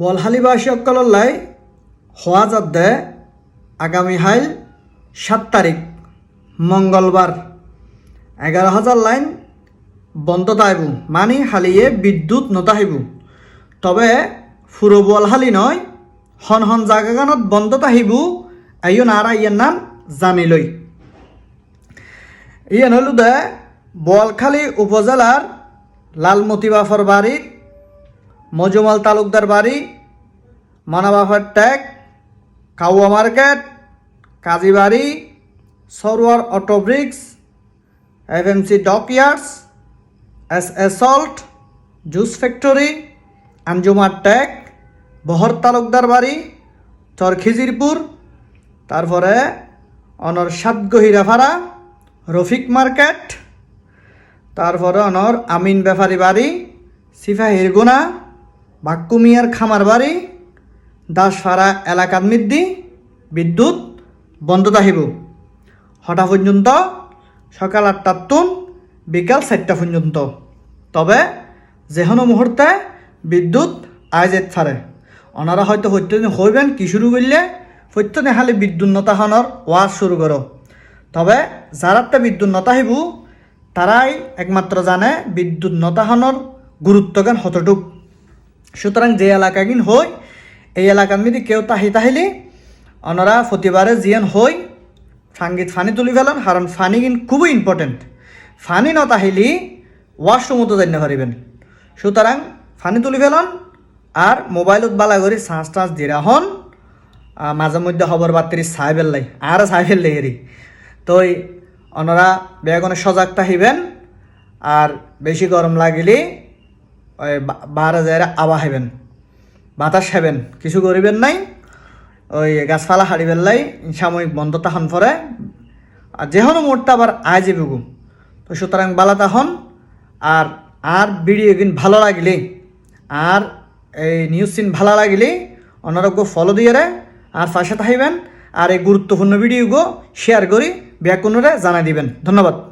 বলহালিবাসী অকলল্লাই হওয়া যাতে আগামী হাইল সাত তারিখ মঙ্গলবার এগারো হাজার লাইন বন্ধ তাইব মানে হালিয়ে বিদ্যুৎ নতাহিব। তবে ফুরো বলহালি নয়, হন হন জাগাগানত বন্ধ তাহিব আইও নারা ইয়ের নাম জানিলই ইয়েন হলু দে বলখালী উপজেলার লালমতি বাফর বাড়ির মজুমাল তালুকদার বাড়ি, মানাবাফার ট্যাগ, কাউয়া market Kazibari Sarwar auto bricks, FMC dockyards S এসল্ট জুস ফ্যাক্টরি, আঞ্জুমার ট্যাগ, বহর তালুকদার বাড়ি, চরখিজিরপুর, তারপরে অনর সাতগহিরাফাড়া রফিক মার্কেট, তারপরে অনর আমিন ব্যাপারী বাড়ি, সিফাহির গুনা বাক্কুমিয়ার বাড়ি দাসপাড়া এলাকার মিদ্দি, বিদ্যুৎ বন্ধ থাকিব। হঠা পর্যন্ত সকাল আটটার তুন, বিকাল চারটা পর্যন্ত। তবে যে কোনো মুহূর্তে বিদ্যুৎ আয় যেতে পারে ওনারা হয়তো সত্যদিন হইবেন কি শুরু করলে সত্যদিন খালি বিদ্যুৎ নতাহনের ওয়াজ শুরু করো। তবে যারাতে বিদ্যুৎ নতাহিব তারাই একমাত্র জানে বিদ্যুৎ নতাহনের গুরুত্বজ্ঞান হতটুক। সুতরাং যে এলাকাগিন হই এই এলাকার মধ্যে কেউ তাহি তাহিলি ওনারা প্রতিবারে জিয়ান হই সাঙ্গীত ফানি তুলি ফেলান কারণ ফানি কিন খুবই ইম্পর্টেন্ট ফানি ন তাহিলি ওয়াশরুমতো জানিতে পারিবেন সুতরাং ফানি তুলি ফেলান আর মোবাইলত বালা করে চার্জ টার্জ দিয়ে আহ, মাঝে মধ্যে খবর বার্তারি চাই ফেললাই আর চাই ফেললাই এরি। তই ওনারা বেগুনে সজাগ থাকিবেন আর বেশি গরম লাগিলে ওই বা- বারে যায় আবা হেবেন বাতাস হেবেন কিছু করিবেন নাই, ওই গাছপালা হারিবেন লাই, সাময়িক বন্ধ তাহন পরে, আর যেহনো মোড়টা আবার আয় যাবে গো। তো সুতরাং বালা তাহন, আর আর ভিডিও কিন ভালো লাগিলে, আর এই নিউজ সিন ভালো লাগিলে অনারোগ্য ফলো দিয়ে রে, আর পাশে থাকবেন আর এই গুরুত্বপূর্ণ ভিডিওগো শেয়ার করি ব্যাকুণরে জানাই দিবেন। ধন্যবাদ।